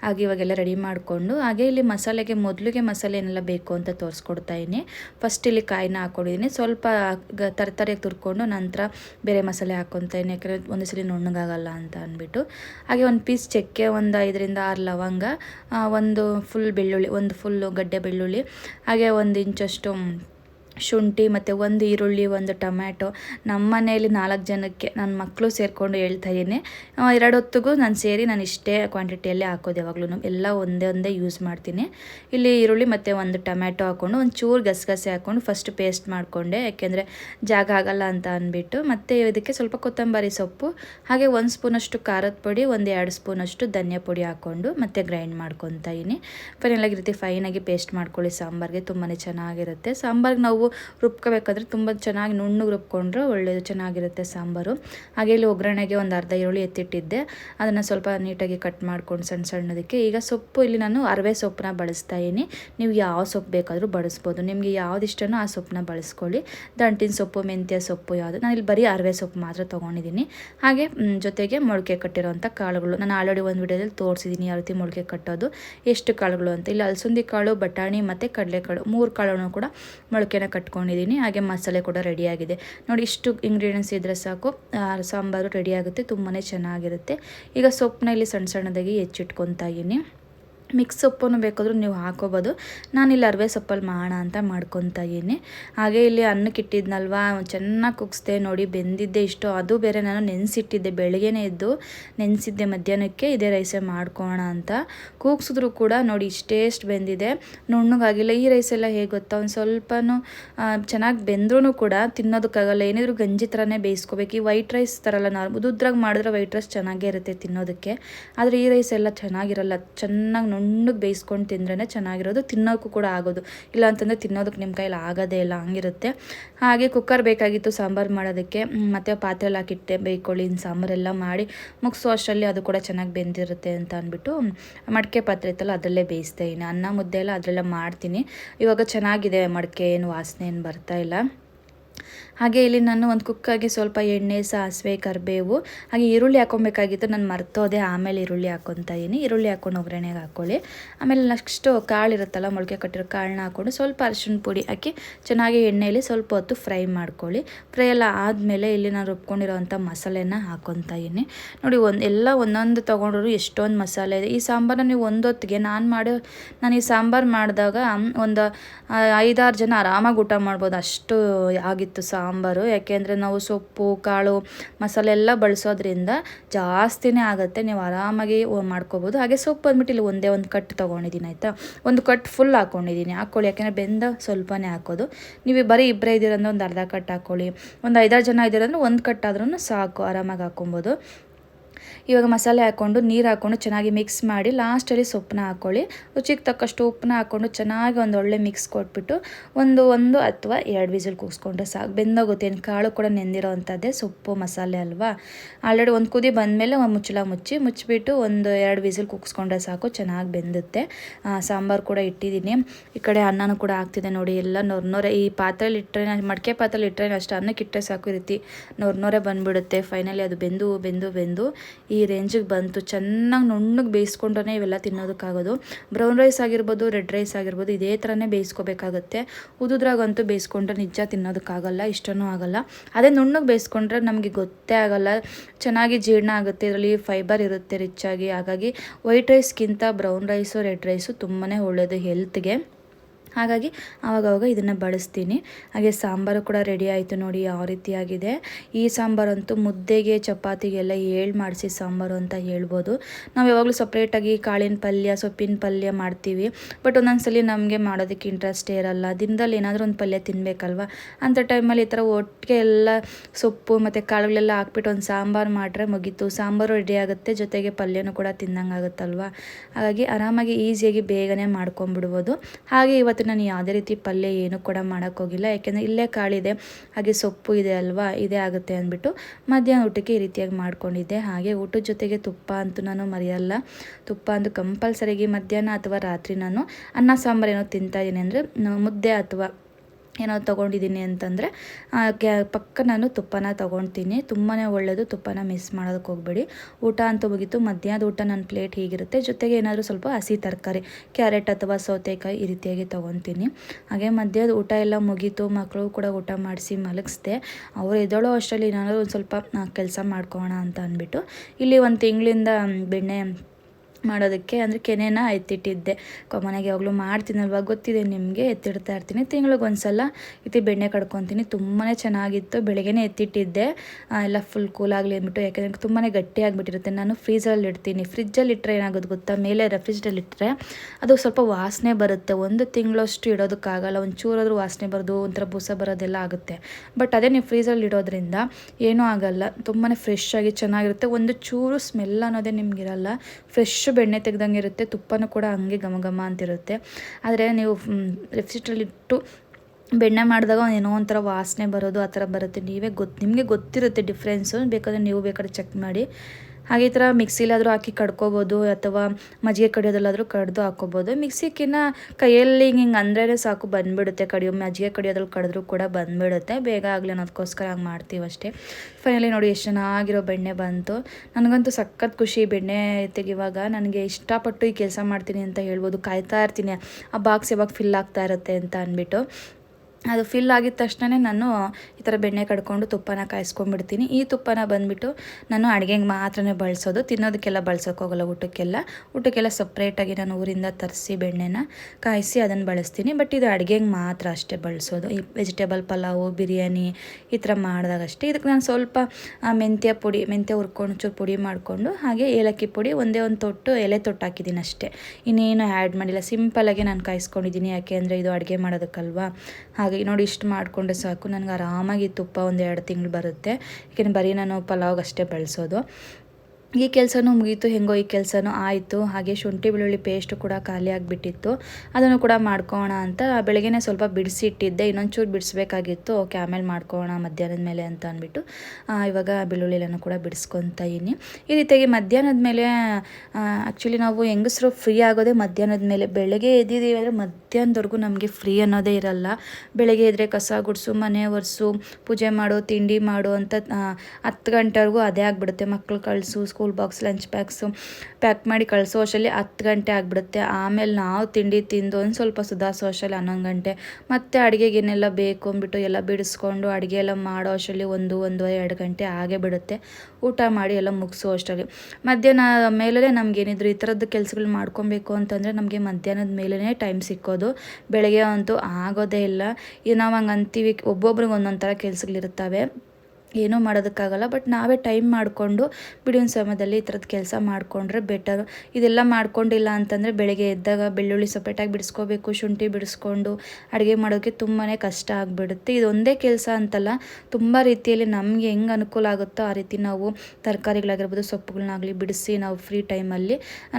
S1: ಹಾಗೆ ಇವಾಗೆಲ್ಲ ರೆಡಿ ಮಾಡಿಕೊಂಡು, ಹಾಗೆ ಇಲ್ಲಿ ಮಸಾಲೆಗೆ ಮೊದಲಿಗೆ ಮಸಾಲೆ ಏನೆಲ್ಲ ಬೇಕು ಅಂತ ತೋರಿಸ್ಕೊಡ್ತಾ ಇದ್ದೀನಿ. ಫಸ್ಟ್ ಇಲ್ಲಿ ಕಾಯಿನ ಹಾಕ್ಕೊಂಡಿದ್ದೀನಿ. ಸ್ವಲ್ಪ ಗ- ತರತರಿಯಾಗಿ ತುರ್ಕೊಂಡು ನಂತರ ಬೇರೆ ಮಸಾಲೆ ಹಾಕ್ಕೊತಾಯಿನಿ ಯಾಕಂದರೆ ಒಂದು ಸಲ ನುಣ್ಣಗಾಗಲ್ಲ ಅಂತ ಅಂದ್ಬಿಟ್ಟು. ಹಾಗೆ ಒಂದು ಪೀಸ್ ಚಕ್ಕೆ, ಒಂದು ಐದರಿಂದ ಆರು ಲವಂಗ ಒಂದು ಫುಲ್ ಬೆಳ್ಳುಳ್ಳಿ, ಒಂದು ಫುಲ್ಲು ಗಡ್ಡೆ ಬೆಳ್ಳುಳ್ಳಿ, ಹಾಗೆ ಒಂದು ಇಂಚಷ್ಟು ಶುಂಠಿ ಮತ್ತು ಒಂದು ಈರುಳ್ಳಿ, ಒಂದು ಟೊಮ್ಯಾಟೊ ನಮ್ಮ ಮನೆಯಲ್ಲಿ ನಾಲ್ಕು ಜನಕ್ಕೆ ನನ್ನ ಮಕ್ಕಳು ಸೇರಿಕೊಂಡು ಹೇಳ್ತಾ ಇದ್ದೀನಿ. ಎರಡು ಹೊತ್ತಿಗೂ ನಾನು ಸೇರಿ ನಾನು ಇಷ್ಟೇ ಕ್ವಾಂಟಿಟಿಯಲ್ಲಿ ಹಾಕೋದು ಯಾವಾಗಲೂ ಎಲ್ಲ ಒಂದೇ ಒಂದೇ ಯೂಸ್ ಮಾಡ್ತೀನಿ. ಇಲ್ಲಿ ಈರುಳ್ಳಿ ಮತ್ತು ಒಂದು ಟೊಮ್ಯಾಟೊ ಹಾಕ್ಕೊಂಡು ಒಂದು ಚೂರು ಗಸಗಸೆ ಹಾಕ್ಕೊಂಡು ಫಸ್ಟ್ ಪೇಸ್ಟ್ ಮಾಡಿಕೊಂಡೆ. ಯಾಕೆಂದರೆ ಜಾಗ ಆಗಲ್ಲ ಅಂತ ಅಂದ್ಬಿಟ್ಟು. ಮತ್ತು ಇದಕ್ಕೆ ಸ್ವಲ್ಪ ಕೊತ್ತಂಬರಿ ಸೊಪ್ಪು, ಹಾಗೆ ಒಂದು ಸ್ಪೂನಷ್ಟು ಖಾರದ ಪುಡಿ, ಒಂದು ಎರಡು ಸ್ಪೂನಷ್ಟು ಧನಿಯಾ ಪುಡಿ ಹಾಕ್ಕೊಂಡು ಮತ್ತೆ ಗ್ರೈಂಡ್ ಮಾಡ್ಕೊತಾ ಇದ್ದೀನಿ. ಈ ರೀತಿ ಫೈನಾಗಿ ಪೇಸ್ಟ್ ಮಾಡ್ಕೊಳ್ಳಿ. ಸಾಂಬಾರಿಗೆ ತುಂಬಾ ಚೆನ್ನಾಗಿರುತ್ತೆ. ಸಾಂಬಾರ್ಗೆ ನಾವು ರುಬ್ಕೋಬೇಕಾದ್ರೆ ತುಂಬ ಚೆನ್ನಾಗಿ ನುಣ್ಣಗೆ ರುಬ್ಕೊಂಡ್ರೆ ಒಳ್ಳೆಯದು ಚೆನ್ನಾಗಿರುತ್ತೆ ಸಾಂಬಾರು. ಹಾಗೆ ಇಲ್ಲಿ ಒಗ್ಗರಣೆಗೆ ಒಂದು ಅರ್ಧ ಈರುಳ್ಳಿ ಎತ್ತಿಟ್ಟಿದ್ದೆ. ಅದನ್ನು ಸ್ವಲ್ಪ ನೀಟಾಗಿ ಕಟ್ ಮಾಡ್ಕೊಂಡು ಸಣ್ಣ ಸಣ್ಣದಕ್ಕೆ. ಈಗ ಸೊಪ್ಪು ಇಲ್ಲಿ ನಾನು ಅರವೆ ಸೊಪ್ಪನ್ನ ಬಳಸ್ತಾ ಇದ್ದೀನಿ. ನೀವು ಯಾವ ಸೊಪ್ಪು ಬೇಕಾದರೂ ಬಳಸ್ಬೋದು. ನಿಮಗೆ ಯಾವ್ದು ಇಷ್ಟನೋ ಆ ಸೊಪ್ಪನ್ನ ಬಳಸ್ಕೊಳ್ಳಿ. ದಂಟಿನ ಸೊಪ್ಪು, ಮೆಂತ್ಯ ಸೊಪ್ಪು ಯಾವುದು. ನಾನು ಇಲ್ಲಿ ಬರೀ ಅರವೆ ಸೊಪ್ಪು ಮಾತ್ರ ತೊಗೊಂಡಿದ್ದೀನಿ. ಹಾಗೆ ಜೊತೆಗೆ ಮೊಳಕೆ ಕಟ್ಟಿರೋಂಥ ಕಾಳುಗಳು. ನಾನು ಆಲ್ರೆಡಿ ಒಂದು ವಿಡಿಯೋದಲ್ಲಿ ತೋರಿಸಿದ್ದೀನಿ ಯಾವ ರೀತಿ ಮೊಳಕೆ ಕಟ್ಟೋದು, ಎಷ್ಟು ಕಾಳುಗಳು ಅಂತ. ಇಲ್ಲಿ ಅಲಸಂದಿ ಕಾಳು, ಬಟಾಣಿ ಮತ್ತು ಕಡಲೆಕಾಳು ಮೂರು ಕಾಳುಗಳನ್ನು ಕೂಡ ಮೊಳಕೆನ ಕಟ್ಕೊಂಡಿದ್ದೀನಿ. ಹಾಗೆ ಮಸಾಲೆ ಕೂಡ ರೆಡಿಯಾಗಿದೆ. ನೋಡಿ ಇಷ್ಟು ಇಂಗ್ರೀಡಿಯೆಂಟ್ಸ್ ಇದ್ದರೆ ಸಾಕು. ಸಾಂಬಾರು ರೆಡಿಯಾಗುತ್ತೆ ತುಂಬಾ ಚೆನ್ನಾಗಿರುತ್ತೆ. ಈಗ ಸೊಪ್ಪನ್ನ ಇಲ್ಲಿ ಸಣ್ಣ ಸಣ್ಣದಾಗಿ ಹೆಚ್ಚಿಟ್ಕೊತಾ ಇದ್ದೀನಿ. ಮಿಕ್ಸ್ ಸೊಪ್ಪನ್ನು ಬೇಕಾದರೂ ನೀವು ಹಾಕೋಬೋದು. ನಾನಿಲ್ಲಿ ಅರವೆ ಸೊಪ್ಪಲ್ಲಿ ಮಾಡೋಣ ಅಂತ ಮಾಡ್ಕೊತಾ ಇದ್ದೀನಿ. ಹಾಗೆ ಇಲ್ಲಿ ಅನ್ನಕ್ಕೆ ಇಟ್ಟಿದ್ನಲ್ವಾ, ಚೆನ್ನಾಗಿ ಕುಗ್ಸ್ದೆ ನೋಡಿ, ಬೆಂದಿದ್ದೆ ಇಷ್ಟು. ಅದು ಬೇರೆ ನಾನು ನೆನೆಸಿಟ್ಟಿದ್ದೆ, ಬೆಳಗ್ಗೆನೇ ಎದ್ದು ನೆನೆಸಿದ್ದೆ, ಮಧ್ಯಾಹ್ನಕ್ಕೆ ಇದೇ ರೈಸೇ ಮಾಡ್ಕೋಣ ಅಂತ. ಕೂಗ್ಸಿದ್ರು ಕೂಡ ನೋಡಿ ಇಷ್ಟೇಷ್ಟು ಬೆಂದಿದೆ. ನುಣ್ಣಗಾಗಿಲ್ಲ, ಈ ರೈಸ್ ಎಲ್ಲ ಹೇಗೆ ಗೊತ್ತಾ? ಒಂದು ಸ್ವಲ್ಪನೂ ಚೆನ್ನಾಗಿ ಬೆಂದ್ರೂ ಕೂಡ ತಿನ್ನೋದಕ್ಕಾಗಲ್ಲ. ಏನಿದ್ರು ಗಂಜಿ ಥರನೇ ಬೇಯಿಸ್ಕೋಬೇಕು. ಈ ವೈಟ್ ರೈಸ್ ಥರಲ್ಲ ನಾರ್ಮಲ್ ಉದ್ರಾಗ ಮಾಡಿದ್ರೆ ವೈಟ್ ರೈಸ್ ಚೆನ್ನಾಗೇ ಇರುತ್ತೆ ತಿನ್ನೋದಕ್ಕೆ. ಆದರೆ ಈ ರೈಸ್ ಎಲ್ಲ ಚೆನ್ನಾಗಿರಲ್ಲ, ಚೆನ್ನಾಗಿ ನುಣ್ಣಗೆ ಬೇಯಿಸ್ಕೊಂಡು ತಿಂದ್ರೇ ಚೆನ್ನಾಗಿರೋದು ತಿನ್ನೋಕ್ಕೂ ಕೂಡ ಆಗೋದು. ಇಲ್ಲ ಅಂತಂದರೆ ತಿನ್ನೋದಕ್ಕೆ ನಿಮ್ಮ ಕೈಯಲ್ಲಿ ಆಗೋದೇ ಇಲ್ಲ, ಹಂಗಿರುತ್ತೆ. ಹಾಗೆ ಕುಕ್ಕರ್ ಬೇಕಾಗಿತ್ತು ಸಾಂಬಾರು ಮಾಡೋದಕ್ಕೆ ಮತ್ತು ಪಾತ್ರೆಲ್ಲ ಹಾಕಿಟ್ಟೆ, ಬೇಯ್ಕೊಳ್ಳಿ ಇನ್ನು ಸಾಂಬಾರೆಲ್ಲ ಮಾಡಿ ಮುಗಿಸೋ, ಅಷ್ಟರಲ್ಲಿ ಅದು ಕೂಡ ಚೆನ್ನಾಗಿ ಬೆಂದಿರುತ್ತೆ ಅಂತ ಅಂದ್ಬಿಟ್ಟು ಮಡಿಕೆ ಪಾತ್ರೆ ಇತ್ತಲ್ಲ, ಅದರಲ್ಲೇ ಬೇಯಿಸ್ತಾ ಇದ್ದೀನಿ ಅನ್ನ ಮುದ್ದೆ ಎಲ್ಲ ಅದರಲ್ಲೇ ಮಾಡ್ತೀನಿ. ಇವಾಗ ಚೆನ್ನಾಗಿದೆ ಮಡಿಕೆ ಏನು ವಾಸನೆ ಏನು ಬರ್ತಾ ಇಲ್ಲ. ಹಾಗೆ ಇಲ್ಲಿ ನಾನು ಒಂದು ಕುಕ್ಕಾಗಿ ಸ್ವಲ್ಪ ಎಣ್ಣೆ, ಸಾಸಿವೆ, ಕರಿಬೇವು, ಹಾಗೆ ಈರುಳ್ಳಿ ಹಾಕೊಬೇಕಾಗಿತ್ತು ನಾನು ಮರ್ತೋದೆ, ಆಮೇಲೆ ಈರುಳ್ಳಿ ಹಾಕ್ಕೊತಾ ಇದ್ದೀನಿ ಈರುಳ್ಳಿ ಹಾಕೊಂಡು ಒಗ್ಗರಣೆಗೆ ಹಾಕ್ಕೊಳ್ಳಿ. ಆಮೇಲೆ ನೆಕ್ಸ್ಟು ಕಾಳು ಇರುತ್ತಲ್ಲ, ಮೊಳಕೆ ಕಟ್ಟಿರೋ ಕಾಳನ್ನ ಹಾಕ್ಕೊಂಡು ಸ್ವಲ್ಪ ಅರಿಶಿನ ಪುಡಿ ಹಾಕಿ ಚೆನ್ನಾಗಿ ಎಣ್ಣೆಯಲ್ಲಿ ಸ್ವಲ್ಪ ಹೊತ್ತು ಫ್ರೈ ಮಾಡ್ಕೊಳ್ಳಿ. ಫ್ರೈ ಎಲ್ಲ ಆದಮೇಲೆ ಇಲ್ಲಿ ನಾನು ರುಬ್ಕೊಂಡಿರೋವಂಥ ಮಸಾಲೆನ ಹಾಕ್ಕೊತಾ ಇದ್ದೀನಿ ನೋಡಿ, ಒಂದು ಎಲ್ಲ ಒಂದೊಂದು ತೊಗೊಂಡ್ರು ಎಷ್ಟೊಂದು ಮಸಾಲೆ ಇದೆ. ಈ ಸಾಂಬಾರನ್ನ ನೀವು ಒಂದೊತ್ತಿಗೆ ನಾನು ಮಾಡೋ, ನಾನು ಈ ಸಾಂಬಾರು ಮಾಡಿದಾಗ, ಒಂದು, ಐದಾರು ಜನ ಆರಾಮಾಗಿ ಊಟ ಮಾಡ್ಬೋದು. ಅಷ್ಟು ಆಗಿತ್ತು ಸಾಂಬಾರು. ಯಾಕೆಂದರೆ ನಾವು ಸೊಪ್ಪು, ಕಾಳು, ಮಸಾಲೆ ಎಲ್ಲ ಬಳಸೋದ್ರಿಂದ ಜಾಸ್ತಿನೇ ಆಗುತ್ತೆ. ನೀವು ಆರಾಮಾಗಿ ಮಾಡ್ಕೋಬೋದು. ಹಾಗೆ ಸೊಪ್ಪು ಬಂದ್ಬಿಟ್ಟು ಇಲ್ಲಿ ಒಂದೇ ಒಂದು ಕಟ್ ತೊಗೊಂಡಿದ್ದೀನಿ, ಆಯಿತಾ? ಒಂದು ಕಟ್ ಫುಲ್ ಹಾಕ್ಕೊಂಡಿದ್ದೀನಿ ಹಾಕ್ಕೊಳ್ಳಿ ಯಾಕೆಂದರೆ ಬೆಂದ ಸ್ವಲ್ಪನೇ ಹಾಕೋದು. ನೀವು ಬರೀ ಇಬ್ಬರೇ ಇದ್ದೀರಂದ್ರೆ ಒಂದು ಅರ್ಧ ಕಟ್ ಹಾಕ್ಕೊಳ್ಳಿ ಒಂದು ಐದಾರು ಜನ ಇದ್ದೀರಂದ್ರೆ ಒಂದು ಕಟ್ ಆದ್ರೂ ಸಾಕು, ಆರಾಮಾಗಿ ಹಾಕೊಬೋದು ಇವಾಗ ಮಸಾಲೆ ಹಾಕ್ಕೊಂಡು ನೀರು ಹಾಕ್ಕೊಂಡು ಚೆನ್ನಾಗಿ ಮಿಕ್ಸ್ ಮಾಡಿ ಲಾಸ್ಟಲ್ಲಿ ಸೊಪ್ಪನ್ನ ಹಾಕ್ಕೊಳ್ಳಿ ರುಚಿಗೆ ತಕ್ಕಷ್ಟು ಉಪ್ಪನ್ನ ಹಾಕ್ಕೊಂಡು ಚೆನ್ನಾಗಿ ಒಂದು ಒಳ್ಳೆ ಮಿಕ್ಸ್ ಕೊಟ್ಬಿಟ್ಟು ಒಂದು ಒಂದು ಅಥವಾ ಎರಡು ವಿಸಿಲ್ ಕೂಗಿಸ್ಕೊಂಡ್ರೆ ಸಾಕು. ಬೆಂದೋಗುತ್ತೆ. ಏನು ಕಾಳು ಕೂಡ ನೆಂದಿರೋ ಸೊಪ್ಪು, ಮಸಾಲೆ ಅಲ್ವಾ? ಆಲ್ರೆಡಿ ಒಂದು ಕುದಿ ಬಂದಮೇಲೆ ಒಂದು ಮುಚ್ಚಳ ಮುಚ್ಚಿ ಮುಚ್ಚಿಬಿಟ್ಟು ಒಂದು ಎರಡು ವಿಸಿಲ್ ಕೂಗಿಸ್ಕೊಂಡ್ರೆ ಸಾಕು, ಚೆನ್ನಾಗಿ ಬೆಂದುತ್ತೆ. ಸಾಂಬಾರು ಕೂಡ ಇಟ್ಟಿದ್ದೀನಿ. ಈ ಕಡೆ ಅನ್ನನೂ ಕೂಡ ಆಗ್ತಿದೆ ನೋಡಿ, ಎಲ್ಲ ನೊರ್ನೊರೆ. ಈ ಪಾತ್ರೆಲಿ ಇಟ್ಟರೆ ಮಡಿಕೆ ಪಾತ್ರೆಲಿ ಇಟ್ಟರೆ ಅಷ್ಟು ಅನ್ನಕ್ಕೆ ಇಟ್ಟರೆ ಸಾಕು ರೀತಿ ನೊರ್ನೊರೆ ಬಂದುಬಿಡುತ್ತೆ. ಫೈನಲಿ ಅದು ಬೆಂದು ಬೆಂದು ಬೆಂದು. ರೇಂಜಿಗೆ ಬಂತು. ಚೆನ್ನಾಗಿ ನುಣ್ಣಗೆ ಬೇಯಿಸ್ಕೊಂಡ್ರೆ ಇವೆಲ್ಲ ತಿನ್ನೋದಕ್ಕಾಗೋದು. ಬ್ರೌನ್ ರೈಸ್ ಆಗಿರ್ಬೋದು ರೆಡ್ ರೈಸ್ ಆಗಿರ್ಬೋದು, ಇದೇ ಥರನೇ ಬೇಯಿಸ್ಕೋಬೇಕಾಗುತ್ತೆ. ಉದುದ್ರಾಗಂತೂ ಬೇಯಿಸ್ಕೊಂಡ್ರೆ ನಿಜ ತಿನ್ನೋದಕ್ಕಾಗಲ್ಲ, ಇಷ್ಟನೂ ಆಗಲ್ಲ. ಅದೇ ನುಣ್ಣಗೆ ಬೇಯಿಸ್ಕೊಂಡ್ರೆ ನಮಗೆ ಗೊತ್ತೇ ಆಗಲ್ಲ. ಚೆನ್ನಾಗಿ ಜೀರ್ಣ ಆಗುತ್ತೆ, ಇದರಲ್ಲಿ ಫೈಬರ್ ಇರುತ್ತೆ ರಿಚ್ ಆಗಿ. ಹಾಗಾಗಿ ವೈಟ್ ರೈಸ್ಗಿಂತ ಬ್ರೌನ್ ರೈಸು ರೆಡ್ ರೈಸು ತುಂಬಾ ಒಳ್ಳೆಯದು ಹೆಲ್ತ್ಗೆ ಹಾಗಾಗಿ ಆವಾಗವಾಗ ಇದನ್ನು ಬಳಸ್ತೀನಿ. ಹಾಗೆ ಸಾಂಬಾರು ಕೂಡ ರೆಡಿ ಆಯಿತು ನೋಡಿ ಯಾವ ರೀತಿಯಾಗಿದೆ. ಈ ಸಾಂಬಾರಂತೂ ಮುದ್ದೆಗೆ, ಚಪಾತಿಗೆಲ್ಲ ಏಳು ಮಾಡಿಸಿ ಸಾಂಬಾರು ಅಂತ ಹೇಳ್ಬೋದು. ನಾವು ಯಾವಾಗಲೂ ಸಪ್ರೇಟಾಗಿ ಕಾಳಿನ ಪಲ್ಯ, ಸೊಪ್ಪಿನ ಪಲ್ಯ ಮಾಡ್ತೀವಿ. ಬಟ್ ಒಂದೊಂದ್ಸಲಿ ನಮಗೆ ಮಾಡೋದಕ್ಕೆ ಇಂಟ್ರೆಸ್ಟೇ ಇರಲ್ಲ. ದಿನದಲ್ಲಿ ಏನಾದರೂ ಒಂದು ಪಲ್ಯ ತಿನ್ನಬೇಕಲ್ವ ಅಂಥ ಟೈಮಲ್ಲಿ ಈ ಥರ ಒಟ್ಟಿಗೆ ಎಲ್ಲ ಸೊಪ್ಪು ಮತ್ತು ಕಾಳುಗಳೆಲ್ಲ ಹಾಕ್ಬಿಟ್ಟು ಒಂದು ಸಾಂಬಾರು ಮಾಡ್ರೆ ಮುಗೀತು. ಸಾಂಬಾರು ರೆಡಿ ಆಗುತ್ತೆ. ಜೊತೆಗೆ ಪಲ್ಯನೂ ಕೂಡ ತಿನ್ನಂಗಾಗುತ್ತಲ್ವ ಹಾಗಾಗಿ ಆರಾಮಾಗಿ ಈಸಿಯಾಗಿ ಬೇಗನೆ ಮಾಡ್ಕೊಂಬಿಡ್ಬೋದು ಹಾಗೆ ಇವತ್ತು ನಾನು ಯಾವುದೇ ರೀತಿ ಪಲ್ಯ ಏನು ಕೂಡ ಮಾಡೋಕ್ಕೋಗಿಲ್ಲ ಯಾಕೆಂದರೆ ಇಲ್ಲೇ ಕಾಳಿದೆ, ಹಾಗೆ ಸೊಪ್ಪು ಇದೆ ಅಲ್ವಾ, ಇದೇ ಆಗುತ್ತೆ ಅಂದ್ಬಿಟ್ಟು ಮಧ್ಯಾಹ್ನ ಊಟಕ್ಕೆ ಈ ರೀತಿಯಾಗಿ ಮಾಡ್ಕೊಂಡಿದ್ದೆ. ಹಾಗೆ ಊಟದ ಜೊತೆಗೆ ತುಪ್ಪ ಅಂತೂ ನಾನು ಮರೆಯಲ್ಲ. ತುಪ್ಪ ಅಂತೂ ಕಂಪಲ್ಸರಿಗೆ ಮಧ್ಯಾಹ್ನ ಅಥವಾ ರಾತ್ರಿ ನಾನು ಅನ್ನ ಸಾಂಬಾರು ಏನೋ ತಿಂತಾಯಿದ್ದೀನಿ ಅಂದರೆ ಮುದ್ದೆ ಅಥವಾ ಏನೋ ತೊಗೊಂಡಿದ್ದೀನಿ ಅಂತಂದರೆ ಪಕ್ಕ ನಾನು ತುಪ್ಪನ ತೊಗೊಳ್ತೀನಿ ತುಂಬಾ ಒಳ್ಳೆಯದು ತುಪ್ಪನ ಮಿಸ್ ಮಾಡೋದಕ್ಕೆ ಹೋಗಬೇಡಿ. ಊಟ ಅಂತ ಮುಗೀತು, ಮಧ್ಯಾಹ್ನದ ಊಟ ನನ್ನ ಪ್ಲೇಟ್ ಹೀಗಿರುತ್ತೆ. ಜೊತೆಗೆ ಏನಾದರೂ ಸ್ವಲ್ಪ ಹಸಿ ತರಕಾರಿ, ಕ್ಯಾರೆಟ್ ಅಥವಾ ಸೌತೆಕಾಯಿ ಈ ರೀತಿಯಾಗಿ ತೊಗೊತೀನಿ. ಹಾಗೆ ಮಧ್ಯಾಹ್ನದ ಊಟ ಎಲ್ಲ ಮುಗೀತು ಮಕ್ಕಳು ಕೂಡ ಊಟ ಮಾಡಿಸಿ ಮಲಗಿಸ್ದೆ, ಅವರು ಎದ್ದಳೋ ಅಷ್ಟರಲ್ಲಿ ಏನಾದರೂ ಒಂದು ಸ್ವಲ್ಪ ಕೆಲಸ ಮಾಡ್ಕೋಣ ಅಂತ ಅಂದ್ಬಿಟ್ಟು, ಇಲ್ಲಿ ಒಂದು ತಿಂಗಳಿಂದ ಬೆಣ್ಣೆ ಮಾಡೋದಕ್ಕೆ ಅಂದರೆ ಕೆನೆನ ಎತ್ತಿಟ್ಟಿದ್ದೆ. ಮನೆಗೆ ಯಾವಾಗಲೂ ಮಾಡ್ತೀನಲ್ವ? ಗೊತ್ತಿದೆ ನಿಮಗೆ, ಎತ್ತಿಡ್ತಾ ಇರ್ತೀನಿ. ತಿಂಗಳಿಗೆ ಒಂದು ಸಲ ಇತಿ ಬೆಣ್ಣೆ ಕಡ್ಕೊತೀನಿ. ತುಂಬಾ ಚೆನ್ನಾಗಿತ್ತು. ಬೆಳಗ್ಗೆನೇ ಎತ್ತಿಟ್ಟಿದ್ದೆ. ಎಲ್ಲ ಫುಲ್ ಕೂಲಾಗಲಿ ಅಂದ್ಬಿಟ್ಟು, ಯಾಕೆಂದರೆ ತುಂಬಾ ಗಟ್ಟಿಯಾಗಿಬಿಟ್ಟಿರುತ್ತೆ ನಾನು ಫ್ರೀಜಲ್ಲಿ ಇಡ್ತೀನಿ. ಫ್ರಿಜ್ಜಲ್ಲಿ ಇಟ್ಟರೆ ಏನಾಗೋದು ಗೊತ್ತಾ? ಮೇಲೆ ರೆಫ್ರಿಜ್ರಲ್ಲಿ ಇಟ್ಟರೆ ಅದು ಸ್ವಲ್ಪ ವಾಸನೆ ಬರುತ್ತೆ. ಒಂದು ತಿಂಗಳಷ್ಟು ಇಡೋದಕ್ಕಾಗಲ್ಲ. ಒಂದು ಚೂರಾದರೂ ವಾಸನೆ ಬರೋದು, ಒಂಥರ ಬೂಸ ಬರೋದೆಲ್ಲ ಆಗುತ್ತೆ. ಬಟ್ ಅದೇ ನೀವು ಫ್ರೀಜಲ್ಲಿ ಇಡೋದ್ರಿಂದ ಏನೂ ಆಗಲ್ಲ. ತುಂಬಾ ಫ್ರೆಶ್ ಆಗಿ ಚೆನ್ನಾಗಿರುತ್ತೆ. ಒಂದು ಚೂರು ಸ್ಮೆಲ್ ಅನ್ನೋದೇ ನಿಮಗಿರಲ್ಲ. ಬೆಣ್ಣೆ ತೆಗ್ದಂಗೆ ಇರುತ್ತೆ ತುಪ್ಪನೂ ಕೂಡ ಹಂಗೆ ಘಮ ಘಮ ಅಂತಿರುತ್ತೆ. ಆದರೆ ನೀವು ರೆಫ್ರಿಜ್ರೇಟ್ರಲ್ಲಿಟ್ಟು ಬೆಣ್ಣೆ ಮಾಡಿದಾಗ ಏನೋ ಒಂಥರ ವಾಸನೆ ಬರೋದು, ಆ ಥರ ಬರುತ್ತೆ. ನೀವೇ ಗೊತ್ತು ನಿಮಗೆ ಗೊತ್ತಿರುತ್ತೆ ಡಿಫ್ರೆನ್ಸು ಬೇಕಾದರೆ ನೀವು ಬೇಕಾದ್ರೆ ಚೆಕ್ ಮಾಡಿ. ಹಾಗೆ ಈ ಥರ ಮಿಕ್ಸಿಲಾದರೂ ಹಾಕಿ ಕಡ್ಕೋಬೋದು ಅಥವಾ ಮಜ್ಜಿಗೆ ಕಡಿಯೋದಲ್ಲಾದರೂ ಕಡ್ದು ಹಾಕ್ಕೋಬೋದು. ಮಿಕ್ಸಿಕ್ಕಿನ್ನ ಕೈಯಲ್ಲಿ ಹಿಂಗೆ ಹಿಂಗೆ ಅಂದ್ರೆ ಸಾಕು ಬಂದುಬಿಡುತ್ತೆ. ಕಡಿಯೋ ಮಜ್ಜಿಗೆ ಕಡಿಯೋದ್ರಲ್ಲಿ ಕಡಿದ್ರೂ ಕೂಡ ಬಂದುಬಿಡುತ್ತೆ. ಬೇಗ ಆಗಲಿ ಅನ್ನೋದಕ್ಕೋಸ್ಕರ ಹಂಗೆ ಮಾಡ್ತೀವಿ ಅಷ್ಟೇ. ಫೈನಲಿ ನೋಡಿ ಎಷ್ಟು ಚೆನ್ನಾಗಿರೋ ಬೆಣ್ಣೆ ಬಂತು. ನನಗಂತೂ ಸಖತ್ ಖುಷಿ ಬೆಣ್ಣೆ ತೆಗಿವಾಗ. ನನಗೆ ಇಷ್ಟಪಟ್ಟು ಈ ಕೆಲಸ ಮಾಡ್ತೀನಿ ಅಂತ ಹೇಳ್ಬೋದು. ಕಾಯ್ತಾ ಇರ್ತೀನಿ. ಆ ಬಾಕ್ಸ್ ಯಾವಾಗ ಫಿಲ್ ಆಗ್ತಾ ಇರುತ್ತೆ ಅಂತ ಅಂದ್ಬಿಟ್ಟು. ಅದು ಫಿಲ್ ಆಗಿದ ತಕ್ಷಣ ನಾನು ಈ ಥರ ಬೆಣ್ಣೆ ಕಡ್ಕೊಂಡು ತುಪ್ಪನ ಕಾಯಿಸ್ಕೊಂಡ್ಬಿಡ್ತೀನಿ. ಈ ತುಪ್ಪನ ಬಂದುಬಿಟ್ಟು ನಾನು ಅಡುಗೆಗೆ ಮಾತ್ರನೇ ಬಳಸೋದು. ತಿನ್ನೋದಕ್ಕೆಲ್ಲ ಬಳಸೋಕ್ಕೋಗಲ್ಲ ಊಟಕ್ಕೆಲ್ಲ. ಊಟಕ್ಕೆಲ್ಲ ಸಪ್ರೇಟಾಗಿ ನಾನು ಊರಿಂದ ತರಿಸಿ ಬೆಣ್ಣೆನ ಕಾಯಿಸಿ ಅದನ್ನು ಬಳಸ್ತೀನಿ. ಬಟ್ ಇದು ಅಡುಗೆಗೆ ಮಾತ್ರ ಅಷ್ಟೇ ಬಳಸೋದು. ಈ ವೆಜಿಟೇಬಲ್ ಪಲಾವು, ಬಿರಿಯಾನಿ ಈ ಥರ ಮಾಡಿದಾಗ ಅಷ್ಟೇ. ಇದಕ್ಕೆ ನಾನು ಸ್ವಲ್ಪ ಮೆಂತ್ಯ ಪುಡಿ, ಮೆಂತ್ಯ ಹುರ್ಕೊಂಡು ಚೂರು ಪುಡಿ ಮಾಡಿಕೊಂಡು ಹಾಗೆ ಏಲಕ್ಕಿ ಪುಡಿ ಒಂದೇ ಒಂದು ತೊಟ್ಟು ಎಲೆ ತೊಟ್ಟು ಹಾಕಿದ್ದೀನಿ ಅಷ್ಟೇ. ಇನ್ನೇನು ಆ್ಯಡ್ ಮಾಡಿಲ್ಲ. ಸಿಂಪಲಾಗಿ ನಾನು ಕಾಯಿಸ್ಕೊಂಡಿದ್ದೀನಿ ಯಾಕೆ ಅಂದರೆ ಇದು ಅಡುಗೆ ಮಾಡೋದಕ್ಕಲ್ವಾ? ಹಾಗೆ ನೋಡಿ ಇಷ್ಟು ಮಾಡಿಕೊಂಡ್ರೆ ಸಾಕು. ನನಗೆ ಆರಾಮಾಗಿ ತುಪ್ಪ ಒಂದು ಎರಡು ತಿಂಗಳು ಬರುತ್ತೆ. ಯಾಕೆಂದರೆ ಬರೀ ನಾನು ಪಲಾವ್ಗೆ ಅಷ್ಟೇ ಬಳಸೋದು. ಈ ಕೆಲಸನೂ ಮುಗೀತು, ಹೆಂಗೋ ಈ ಕೆಲಸನೂ ಆಯಿತು. ಹಾಗೆ ಶುಂಠಿ, ಬೆಳ್ಳುಳ್ಳಿ ಪೇಸ್ಟು ಕೂಡ ಖಾಲಿ ಆಗಿಬಿಟ್ಟಿತ್ತು. ಅದನ್ನು ಕೂಡ ಮಾಡ್ಕೋಣ ಅಂತ ಬೆಳಗ್ಗೆನೇ ಸ್ವಲ್ಪ ಬಿಡಿಸಿಟ್ಟಿದ್ದೆ. ಇನ್ನೊಂಚೂರು ಬಿಡಿಸ್ಬೇಕಾಗಿತ್ತು. ಓಕೆ, ಆಮೇಲೆ ಮಾಡ್ಕೋಣ ಮಧ್ಯಾಹ್ನದ ಮೇಲೆ ಅಂತ ಅಂದ್ಬಿಟ್ಟು ಇವಾಗ ಬೆಳ್ಳುಳ್ಳಿಲನ್ನು ಕೂಡ ಬಿಡಿಸ್ಕೊತ ಇದ್ದೀನಿ. ಈ ರೀತಿಯಾಗಿ ಮಧ್ಯಾಹ್ನದ ಮೇಲೆ ಆ್ಯಕ್ಚುಲಿ ನಾವು ಹೆಂಗಸರು ಫ್ರೀ ಆಗೋದೇ ಮಧ್ಯಾಹ್ನದ ಮೇಲೆ. ಬೆಳಗ್ಗೆ ಎದ್ದಿದ್ದೀವಿ ಅಂದರೆ ಮಧ್ಯಾಹ್ನದವರೆಗೂ ನಮಗೆ ಫ್ರೀ ಅನ್ನೋದೇ ಇರಲ್ಲ. ಬೆಳಗ್ಗೆ ಎದ್ರೆ ಕಸ ಗುಡಿಸು, ಮನೆ ಒರೆಸು, ಪೂಜೆ ಮಾಡು, ತಿಂಡಿ ಮಾಡು ಅಂತ ಹತ್ತು ಗಂಟೆವರೆಗೂ ಅದೇ ಆಗಿಬಿಡುತ್ತೆ. ಮಕ್ಕಳು ಕಳಿಸು school box lunch bags pack ಮಾಡಿ ಕಳಿಸೋ ಅಷ್ಟರಲ್ಲಿ ಹತ್ತು ಗಂಟೆ ಆಗಿಬಿಡುತ್ತೆ. ಆಮೇಲೆ ನಾವು ತಿಂಡಿ ತಿಂದು ಒಂದು ಸ್ವಲ್ಪ ಸುಧಾರಿಸೋ ಅಷ್ಟರಲ್ಲಿ ಹನ್ನೊಂದು ಗಂಟೆ. ಮತ್ತು ಅಡುಗೆಗೇನೆಲ್ಲ ಬೇಕು ಅಂದ್ಬಿಟ್ಟು ಎಲ್ಲ ಬಿಡಿಸ್ಕೊಂಡು ಅಡುಗೆ ಎಲ್ಲ ಮಾಡೋ ಅಷ್ಟರಲ್ಲಿ ಒಂದು ಒಂದು ಎರಡು ಗಂಟೆ ಆಗೇ ಬಿಡುತ್ತೆ. ಊಟ ಮಾಡಿ ಎಲ್ಲ ಮುಗಿಸೋ ಅಷ್ಟರಲ್ಲಿ. ಮಧ್ಯಾಹ್ನ ಮೇಲೆ ನಮಗೇನಿದ್ರು ಈ ಥರದ್ದು ಕೆಲಸಗಳು ಮಾಡ್ಕೊಬೇಕು ಅಂತಂದರೆ ನಮಗೆ ಮಧ್ಯಾಹ್ನದ ಮೇಲೇ ಟೈಮ್ ಸಿಕ್ಕೋದು. ಬೆಳಗ್ಗೆ ಅಂತೂ ಆಗೋದೇ ಇಲ್ಲ. ಇದು ನಾವು ಹಂಗೆ ಅಂತೀವಿ, ಒಬ್ಬೊಬ್ರಿಗೆ ಒಂದೊಂದು ಥರ ಕೆಲಸಗಳಿರ್ತವೆ ಏನೂ ಮಾಡೋದಕ್ಕಾಗಲ್ಲ, ಬಟ್ ನಾವೇ ಟೈಮ್ ಮಾಡಿಕೊಂಡು ಬಿಡುವಿನ ಸಮಯದಲ್ಲಿ ಈ ಥರದ ಕೆಲಸ ಮಾಡಿಕೊಂಡ್ರೆ ಬೆಟರು. ಇದೆಲ್ಲ ಮಾಡ್ಕೊಂಡಿಲ್ಲ ಅಂತಂದರೆ ಬೆಳಗ್ಗೆ ಎದ್ದಾಗ ಬೆಳ್ಳುಳ್ಳಿ ಸಪ್ರೇಟಾಗಿ ಬಿಡಿಸ್ಕೋಬೇಕು, ಶುಂಠಿ ಬಿಡಿಸ್ಕೊಂಡು ಅಡುಗೆ ಮಾಡೋಕ್ಕೆ ತುಂಬಾ ಕಷ್ಟ ಆಗಿಬಿಡುತ್ತೆ. ಇದೊಂದೇ ಕೆಲಸ ಅಂತಲ್ಲ, ತುಂಬ ರೀತಿಯಲ್ಲಿ ನಮಗೆ ಹೆಂಗೆ ಅನುಕೂಲ ಆಗುತ್ತೋ ಆ ರೀತಿ ನಾವು ತರಕಾರಿಗಳಾಗಿರ್ಬೋದು ಸೊಪ್ಪುಗಳನ್ನಾಗಲಿ ಬಿಡಿಸಿ ನಾವು ಫ್ರೀ ಟೈಮಲ್ಲಿ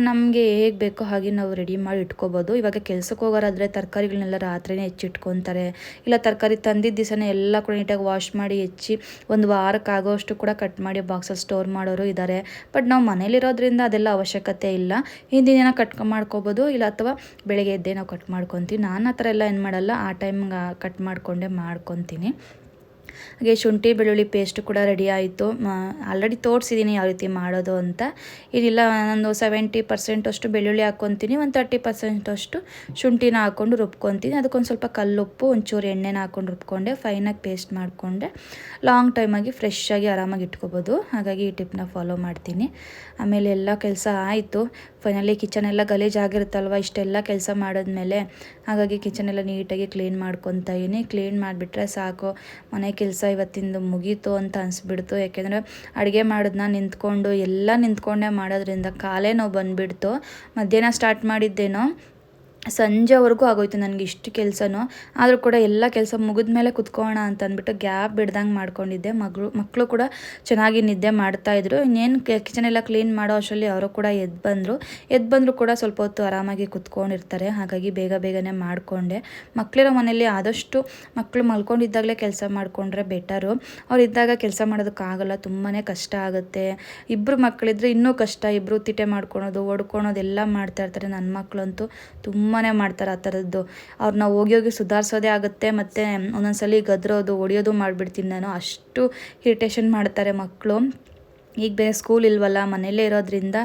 S1: ನಮಗೆ ಹೇಗೆ ಬೇಕೋ ಹಾಗೆ ನಾವು ರೆಡಿ ಮಾಡಿ ಇಟ್ಕೋಬೋದು. ಇವಾಗ ಕೆಲಸಕ್ಕೆ ಹೋಗೋರಾದರೆ ತರಕಾರಿಗಳನ್ನೆಲ್ಲ ರಾತ್ರಿನೇ ಹೆಚ್ಚಿಟ್ಕೊತಾರೆ. ಇಲ್ಲ ತರಕಾರಿ ತಂದಿದ್ದ ದಿವಸನೇ ಎಲ್ಲ ಕೂಡ ನೀಟಾಗಿ ವಾಶ್ ಮಾಡಿ ಹೆಚ್ಚಿ ಒಂದು ವಾರಕ್ಕಾಗೋಷ್ಟು ಕೂಡ ಕಟ್ ಮಾಡಿ ಬಾಕ್ಸಲ್ಲಿ ಸ್ಟೋರ್ ಮಾಡೋರು ಇದ್ದಾರೆ. ಬಟ್ ನಾವು ಮನೇಲಿರೋದ್ರಿಂದ ಅದೆಲ್ಲ ಅವಶ್ಯಕತೆ ಇಲ್ಲ. ಹಿಂದಿನ ದಿನ ಕಟ್ ಮಾಡ್ಕೋಬೋದು, ಇಲ್ಲ ಅಥವಾ ಬೆಳಗ್ಗೆ ಎದ್ದೇ ನಾವು ಕಟ್ ಮಾಡ್ಕೊತೀವಿ. ನಾನು ಆ ಥರ ಎಲ್ಲ ಏನು ಮಾಡಲ್ಲ. ಆ ಟೈಮ್ಗೆ ಕಟ್ ಮಾಡಿಕೊಂಡೇ ಮಾಡ್ಕೊತೀನಿ. ಹಾಗೆ ಶುಂಠಿ, ಬೆಳ್ಳುಳ್ಳಿ ಪೇಸ್ಟ್ ಕೂಡ ರೆಡಿ ಆಯಿತು. ಆಲ್ರೆಡಿ ತೋರಿಸಿದ್ದೀನಿ ಯಾವ ರೀತಿ ಮಾಡೋದು ಅಂತ. ಇದಿಲ್ಲ ನಾನು ಸೆವೆಂಟಿ ಪರ್ಸೆಂಟಷ್ಟು ಬೆಳ್ಳುಳ್ಳಿ ಹಾಕ್ಕೊತೀನಿ, ಒಂದು ತರ್ಟಿ ಪರ್ಸೆಂಟಷ್ಟು ಶುಂಠಿನ ಹಾಕ್ಕೊಂಡು ರುಬ್ಕೊತೀನಿ. ಅದಕ್ಕೊಂದು ಸ್ವಲ್ಪ ಕಲ್ಲುಪ್ಪು, ಒಂಚೂರು ಎಣ್ಣೆನ ಹಾಕ್ಕೊಂಡು ರುಬ್ಕೊಂಡೆ ಫೈನಾಗಿ ಪೇಸ್ಟ್ ಮಾಡಿಕೊಂಡೆ. ಲಾಂಗ್ ಟೈಮಾಗಿ ಫ್ರೆಶ್ ಆಗಿ ಆರಾಮಾಗಿ ಇಟ್ಕೋಬೋದು. ಹಾಗಾಗಿ ಈ ಟಿಪ್ನ ಫಾಲೋ ಮಾಡ್ತೀನಿ. ಆಮೇಲೆ ಎಲ್ಲ ಕೆಲಸ ಆಯಿತು. ಫೈನಲಿ ಕಿಚನ್ ಎಲ್ಲ ಗಲೀಜಾಗಿರುತ್ತಲ್ವ? ಇಷ್ಟೆಲ್ಲ ಕೆಲಸ ಮಾಡಿದ್ಮೇಲೆ ಹಾಗಾಗಿ ಕಿಚನ್ ಎಲ್ಲ ನೀಟಾಗಿ ಕ್ಲೀನ್ ಮಾಡ್ಕೊತಾ ಇದೀನಿ ಕ್ಲೀನ್ ಮಾಡಿಬಿಟ್ರೆ ಸಾಕು. ಮನೆ ಕೆಲಸ ಇವತ್ತಿಂದು ಮುಗೀತು ಅಂತ ಅನಿಸ್ಬಿಡ್ತು. ಯಾಕೆಂದರೆ ಅಡುಗೆ ಮಾಡೋದನ್ನ ನಿಂತ್ಕೊಂಡು ಎಲ್ಲ ನಿಂತ್ಕೊಂಡೇ ಮಾಡೋದ್ರಿಂದ ಕಾಲೇ ನೋವು ಬಂದುಬಿಡ್ತು. ಮಧ್ಯಾಹ್ನ ಸ್ಟಾರ್ಟ್ ಮಾಡಿದ್ದೇನೋ ಸಂಜೆವರೆಗೂ ಆಗೋಯ್ತು ನನಗೆ ಇಷ್ಟು ಕೆಲಸನೂ. ಆದರೂ ಕೂಡ ಎಲ್ಲ ಕೆಲಸ ಮುಗಿದ ಮೇಲೆ ಕುತ್ಕೋಣ ಅಂತ ಅಂದ್ಬಿಟ್ಟು ಗ್ಯಾಪ್ ಬಿಡ್ದಂಗೆ ಮಾಡ್ಕೊಂಡಿದ್ದೆ. ಮಗಳು ಮಕ್ಕಳು ಕೂಡ ಚೆನ್ನಾಗಿ ನಿದ್ದೆ ಮಾಡ್ತಾಯಿದ್ರು ಇನ್ನೇನು ಕಿಚನ್ ಎಲ್ಲ ಕ್ಲೀನ್ ಮಾಡೋ ಅಷ್ಟರಲ್ಲಿ ಅವರು ಕೂಡ ಎದ್ದು ಬಂದರು. ಎದ್ದು ಬಂದರೂ ಕೂಡ ಸ್ವಲ್ಪ ಹೊತ್ತು ಆರಾಮಾಗಿ ಕುತ್ಕೊಂಡಿರ್ತಾರೆ. ಹಾಗಾಗಿ ಬೇಗ ಬೇಗನೆ ಮಾಡಿಕೊಂಡೆ. ಮಕ್ಕಳಿರೋ ಮನೆಯಲ್ಲಿ ಆದಷ್ಟು ಮಕ್ಕಳು ಮಲ್ಕೊಂಡಿದ್ದಾಗಲೇ ಕೆಲಸ ಮಾಡಿಕೊಂಡ್ರೆ ಬೆಟರು. ಅವ್ರು ಇದ್ದಾಗ ಕೆಲಸ ಮಾಡೋದಕ್ಕಾಗಲ್ಲ ತುಂಬಾ ಕಷ್ಟ ಆಗುತ್ತೆ. ಇಬ್ಬರು ಮಕ್ಕಳಿದ್ರೆ ಇನ್ನೂ ಕಷ್ಟ. ಇಬ್ಬರು ತಿಟೆ ಮಾಡ್ಕೊಳೋದು, ಓಡ್ಕೊಳೋದು ಎಲ್ಲ ಮಾಡ್ತಾಯಿರ್ತಾರೆ ನನ್ನ ಮಕ್ಕಳಂತೂ ತುಂಬ ತುಂಬಾ ಮಾಡ್ತಾರೆ ಆ ಥರದ್ದು. ಅವ್ರನ್ನ ಹೋಗಿ ಹೋಗಿ ಸುಧಾರಿಸೋದೇ ಆಗುತ್ತೆ, ಮತ್ತು ಒಂದೊಂದ್ಸಲಿ ಗದ್ರೋದು ಹೊಡಿಯೋದು ಮಾಡಿಬಿಡ್ತೀನಿ ನಾನು. ಅಷ್ಟು ಇರಿಟೇಷನ್ ಮಾಡ್ತಾರೆ ಮಕ್ಕಳು ಈಗ ಬೇರೆ ಸ್ಕೂಲ್ ಇಲ್ವಲ್ಲ, ಮನೆಯಲ್ಲೇ ಇರೋದ್ರಿಂದ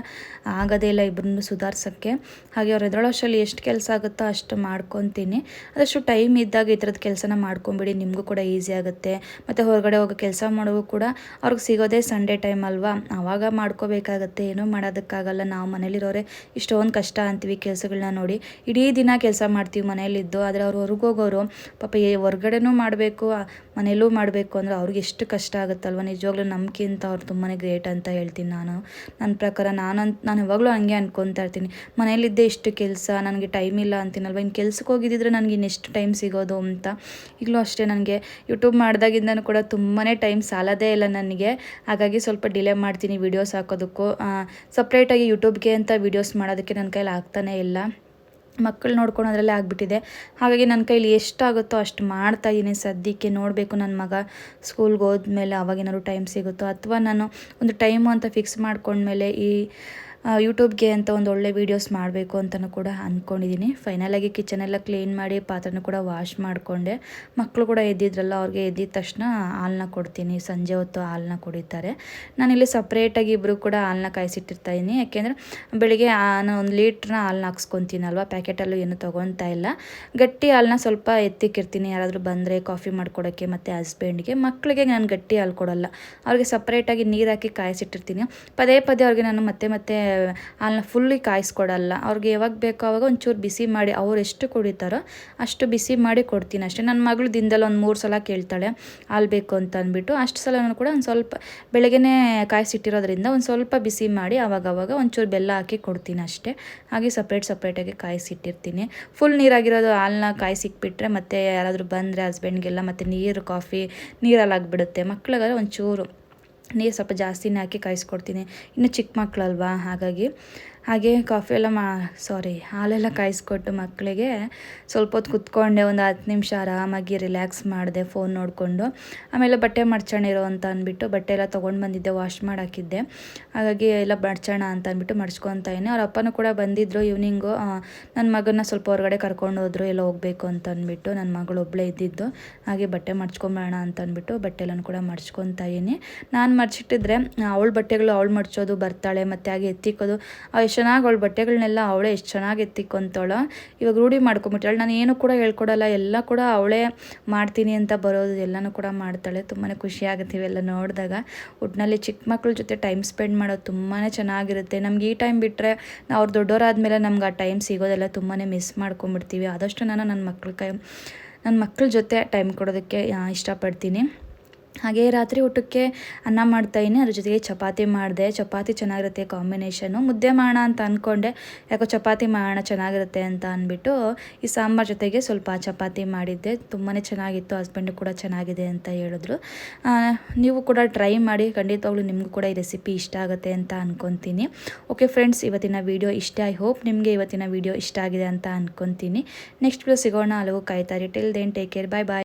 S1: ಆಗೋದೇ ಇಲ್ಲ ಇಬ್ಬರನ್ನು ಸುಧಾರ್ಸೋಕ್ಕೆ. ಹಾಗೆ ಅವ್ರು ಎದುರೊಳೋಷ್ಟರಲ್ಲಿ ಎಷ್ಟು ಕೆಲಸ ಆಗುತ್ತೋ ಅಷ್ಟು ಮಾಡ್ಕೊತೀನಿ. ಅದಷ್ಟು ಟೈಮ್ ಇದ್ದಾಗ ಈ ಥರದ ಕೆಲಸನ ಮಾಡ್ಕೊಂಬಿಡಿ, ನಿಮಗೂ ಕೂಡ ಈಸಿ ಆಗುತ್ತೆ. ಮತ್ತು ಹೊರಗಡೆ ಹೋಗೋ ಕೆಲಸ ಮಾಡೋವು ಕೂಡ ಅವ್ರಿಗೆ ಸಿಗೋದೇ ಸಂಡೇ ಟೈಮ್ ಅಲ್ವಾ? ಆವಾಗ ಮಾಡ್ಕೋಬೇಕಾಗತ್ತೆ, ಏನೂ ಮಾಡೋದಕ್ಕಾಗಲ್ಲ. ನಾವು ಮನೇಲಿರೋರೆ ಇಷ್ಟೊಂದು ಕಷ್ಟ ಅಂತೀವಿ ಕೆಲಸಗಳನ್ನ ನೋಡಿ. ಇಡೀ ದಿನ ಕೆಲಸ ಮಾಡ್ತೀವಿ ಮನೇಲಿದ್ದು ಆದರೆ ಅವ್ರು ಹೊರಗೋಗೋರು ಪಾಪ ಹೊರ್ಗಡೆನೂ ಮಾಡಬೇಕು ಮನೇಲೂ ಮಾಡಬೇಕು ಅಂದರೆ ಅವ್ರಿಗೆ ಎಷ್ಟು ಕಷ್ಟ ಆಗುತ್ತಲ್ವ? ನಿಜವಾಗ್ಲೂ ನಮ್ಗಿಂತ ಅವ್ರು ತುಂಬಾ ಗ್ರೇಟ್ ಅಂತ ಹೇಳ್ತೀನಿ ನಾನು. ನನ್ನ ಪ್ರಕಾರ ನಾನಂತ, ನಾನು ಯಾವಾಗಲೂ ಹಂಗೆ ಅನ್ಕೊತಾ ಇರ್ತೀನಿ. ಮನೇಲಿದ್ದೆ ಇಷ್ಟು ಕೆಲಸ, ನನಗೆ ಟೈಮ್ ಇಲ್ಲ ಅಂತೀನಲ್ವ? ಇನ್ನು ಕೆಲ್ಸಕ್ಕೆ ಹೋಗಿದ್ದಿದ್ರೆ ನನಗೆ ಇನ್ನೆಷ್ಟು ಟೈಮ್ ಸಿಗೋದು ಅಂತ. ಈಗಲೂ ಅಷ್ಟೇ ನನಗೆ ಯೂಟ್ಯೂಬ್ ಮಾಡಿದಾಗಿಂದನೂ ಕೂಡ ತುಂಬಾ ಟೈಮ್ ಸಾಲದೇ ಇಲ್ಲ ನನಗೆ. ಹಾಗಾಗಿ ಸ್ವಲ್ಪ ಡಿಲೇ ಮಾಡ್ತೀನಿ ವೀಡಿಯೋಸ್ ಹಾಕೋದಕ್ಕೂ. ಸಪ್ರೇಟಾಗಿ ಯೂಟ್ಯೂಬ್ಗೆ ಅಂತ ವೀಡಿಯೋಸ್ ಮಾಡೋದಕ್ಕೆ ನನ್ನ ಕೈಲಿ ಆಗ್ತಾನೇ ಇಲ್ಲ. ಮಕ್ಕಳು ನೋಡ್ಕೊಳೋದ್ರಲ್ಲೇ ಆಗಿಬಿಟ್ಟಿದೆ. ಹಾಗಾಗಿ ನನ್ನ ಕೈಲಿ ಎಷ್ಟಾಗುತ್ತೋ ಅಷ್ಟು ಮಾಡ್ತಾಯಿದ್ದೀನಿ ಸದ್ಯಕ್ಕೆ ನೋಡಬೇಕು ನನ್ನ ಮಗ ಸ್ಕೂಲ್ಗೆ ಹೋದ್ಮೇಲೆ ಅವಾಗೇನಾದ್ರು ಟೈಮ್ ಸಿಗುತ್ತೋ ಅಥವಾ ನಾನು ಒಂದು ಟೈಮು ಅಂತ ಫಿಕ್ಸ್ ಮಾಡ್ಕೊಂಡ್ಮೇಲೆ ಈ ಯೂಟ್ಯೂಬ್ಗೆ ಅಂತ ಒಂದು ಒಳ್ಳೆ ವೀಡಿಯೋಸ್ ಮಾಡಬೇಕು ಅಂತಲೂ ಕೂಡ ಅಂದ್ಕೊಂಡಿದ್ದೀನಿ ಫೈನಲಾಗಿ ಕಿಚನೆಲ್ಲ ಕ್ಲೀನ್ ಮಾಡಿ ಪಾತ್ರೆನೂ ಕೂಡ ವಾಶ್ ಮಾಡಿಕೊಂಡೆ. ಮಕ್ಕಳು ಕೂಡ ಎದ್ದಿದ್ರಲ್ಲ, ಅವ್ರಿಗೆ ಎದ್ದಿದ ತಕ್ಷಣ ಹಾಲನ್ನ ಕೊಡ್ತೀನಿ. ಸಂಜೆ ಹೊತ್ತು ಹಾಲನ್ನ ಕುಡಿತಾರೆ. ನಾನಿಲ್ಲಿ ಸಪ್ರೇಟಾಗಿ ಇಬ್ಬರು ಕೂಡ ಹಾಲನ್ನ ಕಾಯಿಸಿಟ್ಟಿರ್ತಾಯಿದ್ದೀನಿ ಯಾಕೆಂದರೆ ಬೆಳಿಗ್ಗೆ ನಾನು ಒಂದು ಲೀಟ್ರನ್ನ ಹಾಲನ್ನ ಹಾಕ್ಸ್ಕೊತೀನಲ್ವ? ಪ್ಯಾಕೆಟಲ್ಲೂ ಏನು ತೊಗೊತಾ ಇಲ್ಲ. ಗಟ್ಟಿ ಹಾಲನ್ನ ಸ್ವಲ್ಪ ಎತ್ತಿಕ್ಕಿರ್ತೀನಿ. ಯಾರಾದರೂ ಬಂದರೆ ಕಾಫಿ ಮಾಡ್ಕೊಡೋಕ್ಕೆ ಮತ್ತು ಹಸ್ಬೆಂಡ್ಗೆ ಮಕ್ಕಳಿಗೆ ನಾನು ಗಟ್ಟಿ ಹಾಲು ಕೊಡೋಲ್ಲ. ಅವ್ರಿಗೆ ಸಪ್ರೇಟಾಗಿ ನೀರು ಹಾಕಿ ಕಾಯಿಸಿಟ್ಟಿರ್ತೀನಿ. ಪದೇ ಪದೇ ಅವ್ರಿಗೆ ನಾನು ಮತ್ತೆ ಮತ್ತೆ ಹಾಲನ್ನ ಫುಲ್ಲಿ ಕಾಯಿಸ್ಕೊಡಲ್ಲ. ಅವ್ರಿಗೆ ಯಾವಾಗ ಬೇಕೋ ಅವಾಗ ಒಂಚೂರು ಬಿಸಿ ಮಾಡಿ ಅವ್ರು ಎಷ್ಟು ಕುಡಿತಾರೋ ಅಷ್ಟು ಬಿಸಿ ಮಾಡಿ ಕೊಡ್ತೀನಿ ಅಷ್ಟೇ. ನನ್ನ ಮಗಳು ದಿನದಲ್ಲಿ ಒಂದು ಮೂರು ಸಲ ಕೇಳ್ತಾಳೆ, ಹಾಲು ಬೇಕು ಅಂತ ಅಂದ್ಬಿಟ್ಟು. ಅಷ್ಟು ಸಲನೂ ಕೂಡ ಒಂದು ಸ್ವಲ್ಪ ಬೆಳಗ್ಗೆನೇ ಕಾಯಿಸಿಟ್ಟಿರೋದ್ರಿಂದ ಒಂದು ಸ್ವಲ್ಪ ಬಿಸಿ ಮಾಡಿ ಆವಾಗವಾಗ ಒಂಚೂರು ಬೆಲ್ಲ ಹಾಕಿ ಕೊಡ್ತೀನಿ ಅಷ್ಟೇ. ಹಾಗೆ ಸಪ್ರೇಟ್ ಸಪ್ರೇಟಾಗಿ ಕಾಯಿಸಿಟ್ಟಿರ್ತೀನಿ. ಫುಲ್ ನೀರಾಗಿರೋದು ಹಾಲನ್ನ ಕಾಯಿಸಿಕ್ಬಿಟ್ರೆ ಮತ್ತೆ ಯಾರಾದರೂ ಬಂದರೆ ಹಸ್ಬೆಂಡ್ಗೆಲ್ಲ ಮತ್ತು ನೀರು ಕಾಫಿ ನೀರಲ್ಲಿ ಆಗಿಬಿಡುತ್ತೆ. ಮಕ್ಳಿಗಾದ್ರೆ ಒಂಚೂರು ನೀರು ಸ್ವಲ್ಪ ಜಾಸ್ತಿನೇ ಹಾಕಿ ಕಾಯಿಸ್ಕೊಡ್ತೀನಿ. ಇನ್ನು ಚಿಕ್ಕ ಮಕ್ಕಳಲ್ವಾ ಹಾಗಾಗಿ ಹಾಗೆ ಕಾಫಿ ಎಲ್ಲ ಮಾ ಸಾರಿ ಹಾಲೆಲ್ಲ ಕಾಯಿಸ್ಕೊಟ್ಟು ಮಕ್ಕಳಿಗೆ ಸ್ವಲ್ಪ ಹೊತ್ತು ಕುತ್ಕೊಂಡೆ ಒಂದು ಹತ್ತು ನಿಮಿಷ ಆರಾಮಾಗಿ ರಿಲ್ಯಾಕ್ಸ್ ಮಾಡಿದೆ ಫೋನ್ ನೋಡಿಕೊಂಡು. ಆಮೇಲೆ ಬಟ್ಟೆ ಮಡ್ಚಣಿರೋ ಅಂತ ಅಂದ್ಬಿಟ್ಟು ಬಟ್ಟೆ ಎಲ್ಲ ತೊಗೊಂಡು ಬಂದಿದ್ದೆ ವಾಶ್ ಮಾಡಾಕಿದ್ದೆ ಹಾಗಾಗಿ ಎಲ್ಲ ಮಡ್ಚೋಣ ಅಂತ ಅಂದ್ಬಿಟ್ಟು ಮಡ್ಚ್ಕೊತಾ ಇದ್ದೀನಿ ಅವ್ರ ಅಪ್ಪನೂ ಕೂಡ ಬಂದಿದ್ದರು ಈವ್ನಿಂಗು ನನ್ನ ಮಗನ ಸ್ವಲ್ಪ ಹೊರಗಡೆ ಕರ್ಕೊಂಡು ಹೋದ್ರು, ಎಲ್ಲ ಹೋಗಬೇಕು ಅಂತ ಅಂದ್ಬಿಟ್ಟು ನನ್ನ ಮಗಳು ಒಬ್ಬಳೇ ಇದ್ದಿದ್ದು. ಹಾಗೆ ಬಟ್ಟೆ ಮಡ್ಚ್ಕೊಂಬೋಣ ಅಂತ ಅಂದ್ಬಿಟ್ಟು ಬಟ್ಟೆ ಎಲ್ಲನೂ ಕೂಡ ಮಡ್ಚ್ಕೊತಾ ಇದ್ದೀನಿ. ನಾನು ಮಡ್ಚಿಟ್ಟಿದ್ರೆ ಅವಳ ಬಟ್ಟೆಗಳು ಅವಳು ಮಡ್ಚೋದು, ಬರ್ತಾಳೆ, ಮತ್ತು ಹಾಗೆ ಎತ್ತಿಕ್ಕೋದು ಚೆನ್ನಾಗಿ ಅವಳು ಬಟ್ಟೆಗಳನ್ನೆಲ್ಲ ಅವಳೇ ಎಷ್ಟು ಚೆನ್ನಾಗಿ ಎತ್ತಿಕ್ಕೊಂತಾಳೋ ಇವಾಗ ರೂಢಿ ಮಾಡ್ಕೊಂಬಿಟ್ಟಾಳೆ ನಾನು ಏನು ಕೂಡ ಹೇಳ್ಕೊಡಲ್ಲ, ಎಲ್ಲ ಕೂಡ ಅವಳೇ ಮಾಡ್ತೀನಿ ಅಂತ ಬರೋದು ಎಲ್ಲನೂ ಕೂಡ ಮಾಡ್ತಾಳೆ. ತುಂಬಾ ಖುಷಿ ಆಗುತ್ತೆ ಇವೆಲ್ಲ ನೋಡಿದಾಗ. ಒಟ್ಟಿನಲ್ಲಿ ಚಿಕ್ಕ ಮಕ್ಕಳ ಜೊತೆ ಟೈಮ್ ಸ್ಪೆಂಡ್ ಮಾಡೋದು ತುಂಬಾ ಚೆನ್ನಾಗಿರುತ್ತೆ. ನಮ್ಗೆ ಈ ಟೈಮ್ ಬಿಟ್ಟರೆ ಅವ್ರು ದೊಡ್ಡವರಾದ್ಮೇಲೆ ನಮ್ಗೆ ಆ ಟೈಮ್ ಸಿಗೋದೆಲ್ಲ ತುಂಬಾ ಮಿಸ್ ಮಾಡ್ಕೊಂಬಿಡ್ತೀವಿ. ಆದಷ್ಟು ನಾನು ನನ್ನ ಮಕ್ಳ ಕೈ ನನ್ನ ಮಕ್ಕಳ ಜೊತೆ ಟೈಮ್ ಕೊಡೋದಕ್ಕೆ ಇಷ್ಟಪಡ್ತೀನಿ. ಹಾಗೆ ರಾತ್ರಿ ಊಟಕ್ಕೆ ಅನ್ನ ಮಾಡ್ತಾಯಿನಿ ಅದ್ರ ಜೊತೆಗೆ ಚಪಾತಿ ಮಾಡಿದೆ. ಚಪಾತಿ ಚೆನ್ನಾಗಿರುತ್ತೆ ಕಾಂಬಿನೇಷನು. ಮುದ್ದೆ ಮಾಡೋಣ ಅಂತ ಅಂದ್ಕೊಂಡೆ ಯಾಕೋ ಚಪಾತಿ ಮಾಡೋಣ ಚೆನ್ನಾಗಿರುತ್ತೆ ಅಂತ ಅಂದ್ಬಿಟ್ಟು ಈ ಸಾಂಬಾರ್ ಜೊತೆಗೆ ಸ್ವಲ್ಪ ಚಪಾತಿ ಮಾಡಿದ್ದೆ. ತುಂಬಾ ಚೆನ್ನಾಗಿತ್ತು ಹಸ್ಬೆಂಡು ಕೂಡ ಚೆನ್ನಾಗಿದೆ ಅಂತ ಹೇಳಿದ್ರು. ನೀವು ಕೂಡ ಟ್ರೈ ಮಾಡಿ, ಖಂಡಿತವಾಗ್ಲೂ ನಿಮಗೂ ಕೂಡ ಈ ರೆಸಿಪಿ ಇಷ್ಟ ಆಗುತ್ತೆ ಅಂತ ಅಂದ್ಕೊತೀನಿ ಓಕೆ ಫ್ರೆಂಡ್ಸ್ ಇವತ್ತಿನ ವೀಡಿಯೋ ಇಷ್ಟ ಐ ಹೋಪ್ ನಿಮಗೆ ಇವತ್ತಿನ ವಿಡಿಯೋ ಇಷ್ಟ ಆಗಿದೆ ಅಂತ ಅಂದ್ಕೊತೀನಿ ನೆಕ್ಸ್ಟ್ ವೀಡಿಯೋ ಸಿಗೋಣ ಅಲ್ಲವೂ ಕಾಯ್ತಾರೆ till then take care bye bye